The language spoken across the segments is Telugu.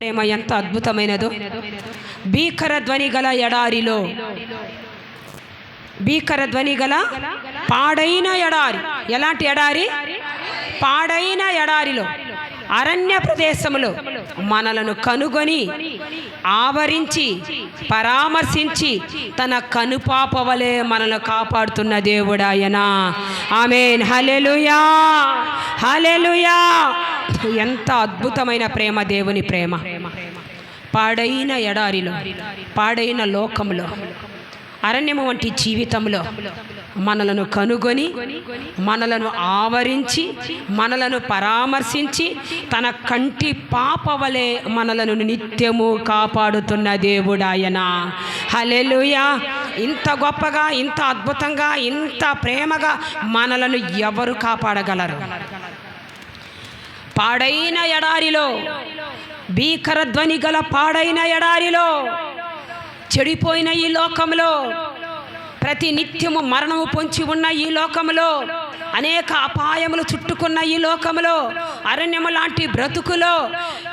ప్రేమ ఎంత అద్భుతమైనదో. భీకర ధ్వని గల ఎడారిలో. భీకర ధ్వని గల పాడైన ఎడారి. ఎలాంటి ఎడారి? పాడైన ఎడారిలో. అరణ్య ప్రదేశములో మనలను కనుగొని ఆవరించి పరామర్శించి తన కనుపాప వలె మనల్ని కాపాడుతున్న దేవుడాయన ఆమెన్. హలెలుయా హలెలుయా ఎంత అద్భుతమైన ప్రేమ దేవుని ప్రేమ. పాడైన ఎడారిలో పాడైన లోకంలో అరణ్యము వంటి జీవితంలో మనలను కనుగొని మనలను ఆవరించి మనలను పరామర్శించి తన కంటి పాపవలే మనలను నిత్యము కాపాడుతున్న దేవుడాయన హలెలుయా ఇంత గొప్పగా ఇంత అద్భుతంగా ఇంత ప్రేమగా మనలను ఎవరు కాపాడగలరు? పాడైన ఎడారిలో భీకర ధ్వని గల పాడైన ఎడారిలో చెడిపోయిన ఈ లోకంలో ప్రతి నిత్యము మరణము పొంచి ఉన్న ఈ లోకములో అనేక అపాయములు చుట్టుకున్న ఈ లోకములో అరణ్యము లాంటి బ్రతుకులో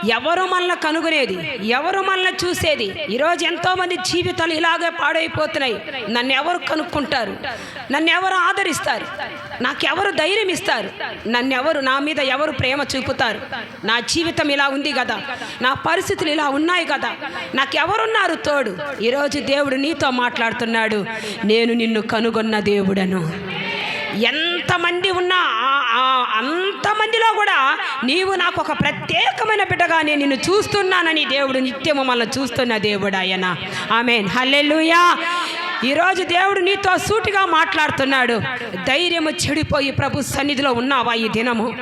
ఎవరు మనల్ని కనుగొనేది? ఎవరు మనల్ని చూసేది? ఈరోజు ఎంతోమంది జీవితాలు ఇలాగే పాడైపోతున్నాయి. నన్ను ఎవరు కనుక్కుంటారు? నన్ను ఎవరు ఆదరిస్తారు? నాకెవరు ధైర్యం ఇస్తారు? నన్ను ఎవరు నా మీద ఎవరు ప్రేమ చూపుతారు? నా జీవితం ఇలా ఉంది కదా? నా పరిస్థితులు ఇలా ఉన్నాయి కదా? నాకెవరున్నారు తోడు? ఈరోజు దేవుడు నీతో మాట్లాడుతున్నాడు. నేను నిన్ను కనుగొన్న దేవుడను. ఎంతమంది ఉన్నా ఆ- అంతమందిలో కూడా నీవు నాకు ఒక ప్రత్యేకమైన బిడ్డగా నేను నిన్ను చూస్తున్నానని దేవుడు నిత్యము మనల్ని చూస్తున్న దేవుడు ఆయన. ఆమెన్. హల్లెలుయా. ఈరోజు దేవుడు నీతో సూటిగా మాట్లాడుతున్నాడు. ధైర్యము చెడిపోయి ప్రభు సన్నిధిలో ఉన్నావా ఈ దినము?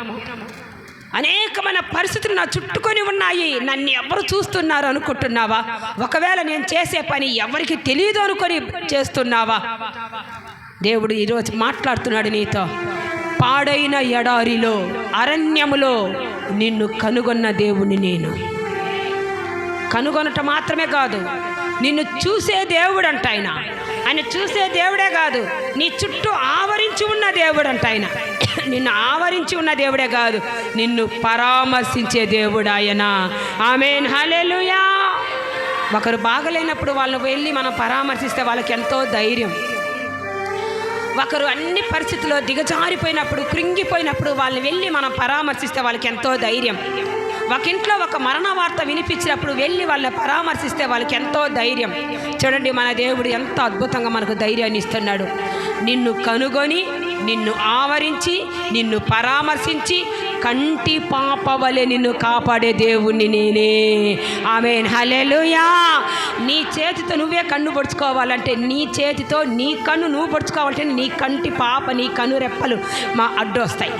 అనేకమైన పరిస్థితులు నా చుట్టుకొని ఉన్నాయి. నన్ను ఎవరు చూస్తున్నారు అనుకుంటున్నావా? ఒకవేళ నేను చేసే పని ఎవరికి తెలియదు అనుకొని చేస్తున్నావా? దేవుడు ఈరోజు మాట్లాడుతున్నాడు నీతో. పాడైన ఎడారిలో అరణ్యములో నిన్ను కనుగొన్న దేవుని నేను. కనుగొనటం మాత్రమే కాదు నిన్ను చూసే దేవుడు అంట ఆయన. ఆయన చూసే దేవుడే కాదు నీ చుట్టూ ఆవరించి ఉన్న దేవుడు అంట ఆయన. నిన్ను ఆవరించి ఉన్న దేవుడే కాదు నిన్ను పరామర్శించే దేవుడు ఆయన. ఆమెన్. హలెలుయా ఒకరు బాగలేనప్పుడు వాళ్ళని వెళ్ళి మనం పరామర్శిస్తే వాళ్ళకి ఎంతో ధైర్యం. ఒకరు అన్ని పరిస్థితుల్లో దిగజారిపోయినప్పుడు కృంగిపోయినప్పుడు వాళ్ళని వెళ్ళి మనం పరామర్శిస్తే వాళ్ళకి ఎంతో ధైర్యం. ఒక ఇంట్లో ఒక మరణ వార్త వినిపించినప్పుడు వెళ్ళి వాళ్ళని పరామర్శిస్తే వాళ్ళకి ఎంతో ధైర్యం. చూడండి మన దేవుడు ఎంత అద్భుతంగా మనకు ధైర్యాన్ని ఇస్తున్నాడు. నిన్ను కనుగొని నిన్ను ఆవరించి నిన్ను పరామర్శించి కంటి పాప వలె నిన్ను కాపాడే దేవుణ్ణి నేనే. ఆమె హలెలుయా నీ చేతితో నువ్వే కన్ను పొడుచుకోవాలంటే నీ చేతితో నీ కన్ను నువ్వు పొడుచుకోవాలంటే నీ కంటి పాప నీ కన్ను రెప్పలు మా అడ్డొస్తాయి.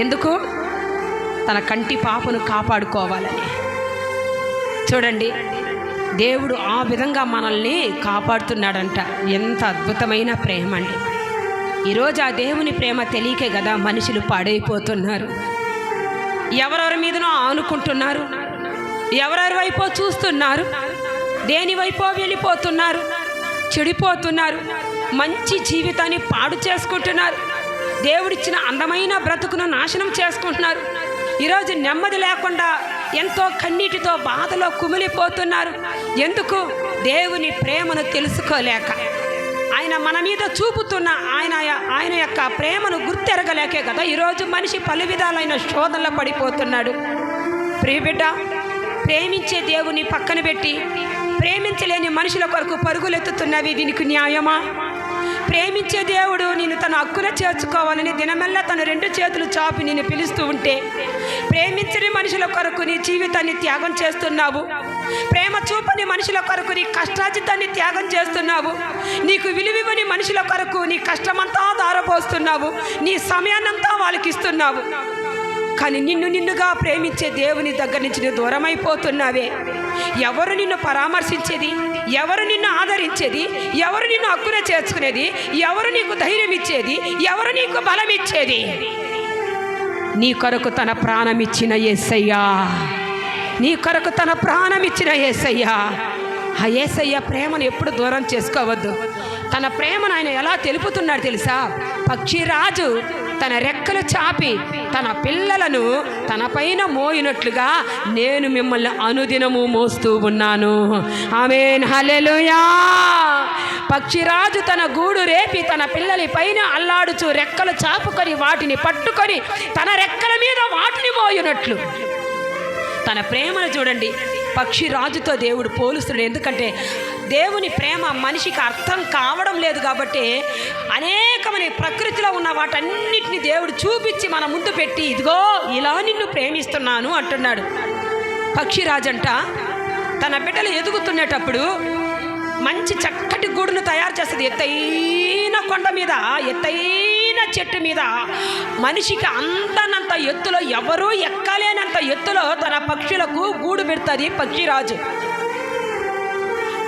ఎందుకు? తన కంటి పాపను కాపాడుకోవాలని. చూడండి దేవుడు ఆ విధంగా మనల్ని కాపాడుతున్నాడంట. ఎంత అద్భుతమైన ప్రేమ అండి. ఈరోజు ఆ దేవుని ప్రేమ తెలియకే కదా మనుషులు పాడైపోతున్నారు. ఎవరెవరి మీదనో ఆనుకుంటున్నారు. ఎవరెవరి వైపో చూస్తున్నారు. దేని వైపో వెళ్ళిపోతున్నారు. చెడిపోతున్నారు. మంచి జీవితాన్ని పాడు చేసుకుంటున్నారు. దేవుడిచ్చిన అందమైన బ్రతుకును నాశనం చేసుకుంటున్నారు. ఈరోజు నెమ్మది లేకుండా ఎంతో కన్నీటితో బాధలో కుమిలిపోతున్నారు. ఎందుకు? దేవుని ప్రేమను తెలుసుకోలేక. ఆయన మన మీద చూపుతున్న ఆయన ఆయన యొక్క ప్రేమను గుర్తెరగలేకే కదా. ఈరోజు మనిషి పలు విధాలైన శోధనలో పడిపోతున్నాడు. ప్రియబిడ్డ ప్రేమించే దేవుని పక్కన పెట్టి ప్రేమించలేని మనుషుల కొరకు పరుగులెత్తుతున్నవి దీనికి న్యాయమా? ప్రేమించే దేవుడు నేను తన హక్కున చేర్చుకోవాలని దినమెల్లా తన రెండు చేతులు చాపి నేను పిలుస్తూ ఉంటే ప్రేమించని మనుషుల కొరకు నీ జీవితాన్ని త్యాగం చేస్తున్నావు. ప్రేమ చూపని మనుషుల కొరకు నీ కష్టాజితాన్ని త్యాగం చేస్తున్నావు. నీకు విలువివ్వని మనుషుల కొరకు నీ కష్టమంతా దారపోస్తున్నావు. నీ సమయాన్నంతా వాళ్ళకి ఇస్తున్నావు కానీ నిన్ను నిన్నుగా ప్రేమించే దేవుని దగ్గర నుంచి నువ్వు దూరమైపోతున్నావే. ఎవరు నిన్ను పరామర్శించేది? ఎవరు నిన్ను ఆదరించేది? ఎవరు నిన్ను హక్కున చేర్చుకునేది? ఎవరు నీకు ధైర్యం ఇచ్చేది ఎవరు నీకు బలం ఇచ్చేది నీ కొరకు తన ప్రాణం ఇచ్చిన నీ కొరకు తన ప్రాణం ఇచ్చిన ఆ ఏసయ్య ప్రేమను ఎప్పుడు దూరం చేసుకోవద్దు. తన ప్రేమను ఆయన ఎలా తెలుపుతున్నాడు తెలుసా? పక్షిరాజు తన రెక్కలు చాపి తన పిల్లలను తనపైన మోయినట్లుగా నేను మిమ్మల్ని అనుదినము మోస్తూ ఉన్నాను. ఆమెన్. హలెలుయా పక్షిరాజు తన గూడు రేపి తన పిల్లలపైన అల్లాడుచు రెక్కలు చాపుకొని వాటిని పట్టుకొని తన రెక్కల మీద వాటిని మోయినట్లు. తన ప్రేమను చూడండి. పక్షి రాజుతో దేవుడు పోలుస్తున్నాడు. ఎందుకంటే దేవుని ప్రేమ మనిషికి అర్థం కావడం లేదు కాబట్టి అనేకమైన ప్రకృతిలో ఉన్న వాటన్నిటిని దేవుడు చూపించి మన ముందు పెట్టి ఇదిగో ఇలా నిన్ను ప్రేమిస్తున్నాను అంటున్నాడు. పక్షిరాజంట తన బిడ్డలు ఎదుగుతున్నటప్పుడు మంచి చక్కటి గూడును తయారు చేస్తుంది. ఎత్తైన కొండ మీద ఎత్తైన చెట్టు మీద మనిషికి అందనంత ఎత్తులో ఎవరూ ఎక్కలేనంత ఎత్తులో తన పక్షులకు గూడు పెడుతుంది పక్షిరాజు.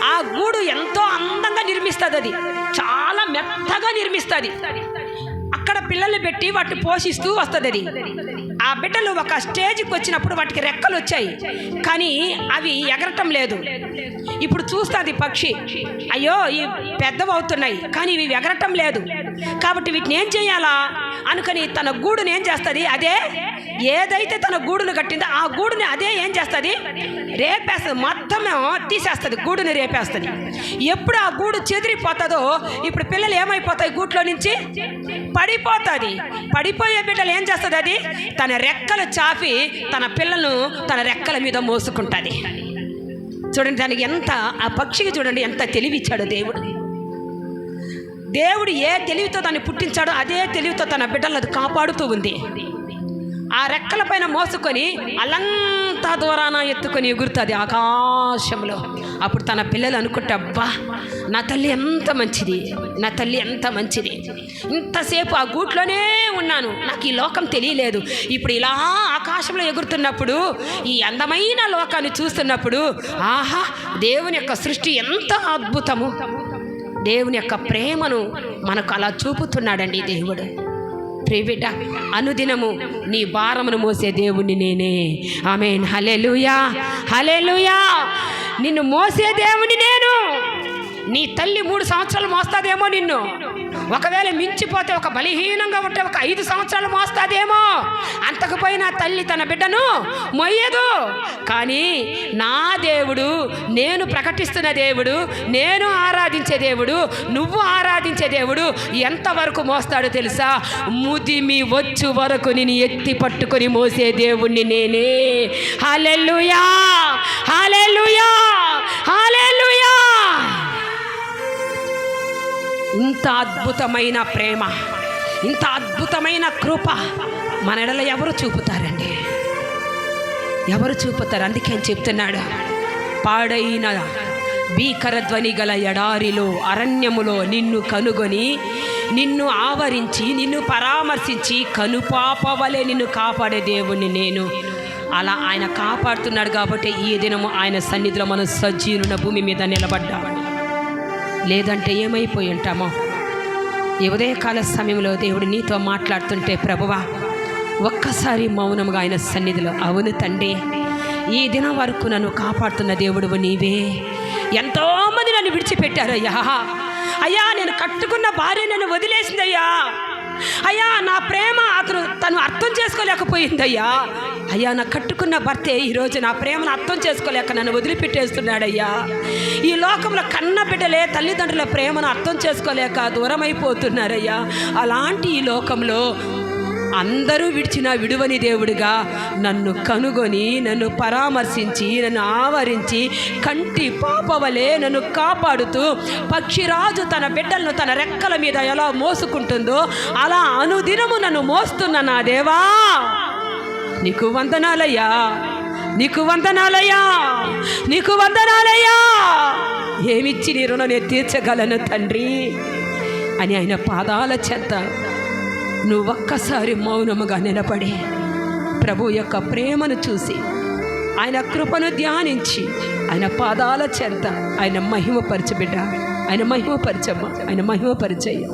ఆ గూడు ఎంతో అందంగా నిర్మిస్తుంది అది చాలా మెత్తగా నిర్మిస్తుంది. అక్కడ పిల్లల్ని పెట్టి వాటిని పోషిస్తూ వస్తుంది అది ఆ బిడ్డలు ఒక స్టేజ్కి వచ్చినప్పుడు వాటికి రెక్కలు వచ్చాయి. కానీ అవి ఎగరటం లేదు. ఇప్పుడు చూస్తుంది పక్షి. అయ్యో ఇవి పెద్దవి అవుతున్నాయి కానీ ఇవి ఎగరటం లేదు. కాబట్టి వీటిని ఏం చేయాలా? అనుకని తన గూడుని ఏం చేస్తుంది? అదే ఏదైతే తన గూడును కట్టిందో ఆ గూడుని అదే ఏం చేస్తుంది? రేపేస్తుంది. మొత్తం తీసేస్తుంది. గూడుని రేపేస్తుంది. ఎప్పుడు ఆ గూడు చెదిరిపోతుందో ఇప్పుడు పిల్లలు ఏమైపోతాయి గూట్లో నుంచి? పడిపోతుంది. పడిపోయే బిడ్డలు ఏం చేస్తుంది అది? తన రెక్కలు చాపి తన పిల్లలను తన రెక్కల మీద మోసుకుంటుంది. చూడండి దానికి ఎంత ఆ పక్షికి చూడండి ఎంత తెలివిచ్చాడు దేవుడు. దేవుడు ఏ తెలివితో దాన్ని పుట్టించాడో అదే తెలివితో తన బిడ్డలు అది కాపాడుతూ ఉంది. ఆ రెక్కల పైన మోసుకొని అలంత దూరాన ఎత్తుకొని ఎగురుతుంది ఆకాశంలో. అప్పుడు తన పిల్లలు అనుకుంటే అబ్బా నా తల్లి ఎంత మంచిది నా తల్లి ఎంత మంచిది. ఇంతసేపు ఆ గూట్లోనే ఉన్నాను నాకు ఈ లోకం తెలియలేదు. ఇప్పుడు ఇలా ఆకాశంలో ఎగురుతున్నప్పుడు ఈ అందమైన లోకాన్ని చూస్తున్నప్పుడు ఆహా దేవుని యొక్క సృష్టి ఎంత అద్భుతము. దేవుని యొక్క ప్రేమను మనకు అలా చూపుతున్నాడండి దేవుడు. ప్రియబిడ్డ అనుదినము నీ భారమును మోసే దేవుణ్ణి నేనే. ఆమెన్. హలెలుయా హలెలుయా నిన్ను మోసే దేవుని నేను. నీ తల్లి మూడు సంవత్సరాలు మోస్తాదేమో నిన్ను. ఒకవేళ మించిపోతే ఒక బలహీనంగా ఉంటే ఒక ఐదు సంవత్సరాలు మోస్తాదేమో. అంతకు పోయిన తల్లి తన బిడ్డను మొయ్యదు. కానీ నా దేవుడు నేను ప్రకటిస్తున్న దేవుడు నేను ఆరాధించే దేవుడు నువ్వు ఆరాధించే దేవుడు ఎంతవరకు మోస్తాడో తెలుసా? ముదిమి వచ్చు వరకు నేను ఎత్తి పట్టుకొని మోసే దేవుణ్ణి నేనే. Hallelujah hallelujah! హాలెల్లుయా! ఇంత అద్భుతమైన ప్రేమ ఇంత అద్భుతమైన కృప మన ఎడల ఎవరు చూపుతారండి? ఎవరు చూపుతారు? అందుకే చెప్తున్నాడు పాడైన భీకర ధ్వని గల ఎడారిలో అరణ్యములో నిన్ను కనుగొని నిన్ను ఆవరించి నిన్ను పరామర్శించి కనుపాపవలే నిన్ను కాపాడే దేవుణ్ణి నేను. అలా ఆయన కాపాడుతున్నాడు కాబట్టి ఈ దినము ఆయన సన్నిధిలో మనం సజీవున భూమి మీద నిలబడ్డాము లేదంటే ఏమైపోయి ఉంటామో? ఈ ఉదయకాల సమయంలో దేవుడు నీతో మాట్లాడుతుంటే ప్రభువా ఒక్కసారి మౌనముగా ఆయన సన్నిధిలో అవును తండ్రి. ఈ దినం వరకు నన్ను కాపాడుతున్న దేవుడు నీవే. ఎంతోమంది నన్ను విడిచిపెట్టారయ్యా. అయ్యా నేను కట్టుకున్న భార్య నన్ను వదిలేసిందయ్యా. అయ్యా నా ప్రేమ అతను తను అర్థం చేసుకోలేకపోయిందయ్యా. అయ్యా నా కట్టుకున్న భర్తే ఈరోజు నా ప్రేమను అర్థం చేసుకోలేక నన్ను వదిలిపెట్టేస్తున్నాడయ్యా. ఈ లోకంలో కన్న బిడ్డలే తల్లిదండ్రుల ప్రేమను అర్థం చేసుకోలేక దూరమైపోతున్నారయ్యా. అలాంటి ఈ లోకంలో అందరూ విడిచిన విడువని దేవుడిగా నన్ను కనుగొని నన్ను పరామర్శించి నన్ను ఆవరించి కంటి పాపవలే నన్ను కాపాడుతూ పక్షిరాజు తన బిడ్డలను తన రెక్కల మీద ఎలా మోసుకుంటుందో అలా అనుదినము నన్ను మోస్తున్న నా దేవా. నీకు వందనాలయ్యా. నీకు వందనాలయ్యా. నీకు వందనాలయ్యా. ఏమిచ్చి నీ రుణం నేను తీర్చగలను తండ్రి అని ఆయన పాదాల చెంత నువ్వొక్కసారి మౌనముగా నిలబడి ప్రభు యొక్క ప్రేమను చూసి ఆయన కృపను ధ్యానించి ఆయన పాదాల చెంత ఆయన మహిమపరచబిడ్డ ఆయన మహిమపరచమ్మ ఆయన మహిమపరిచయ్య.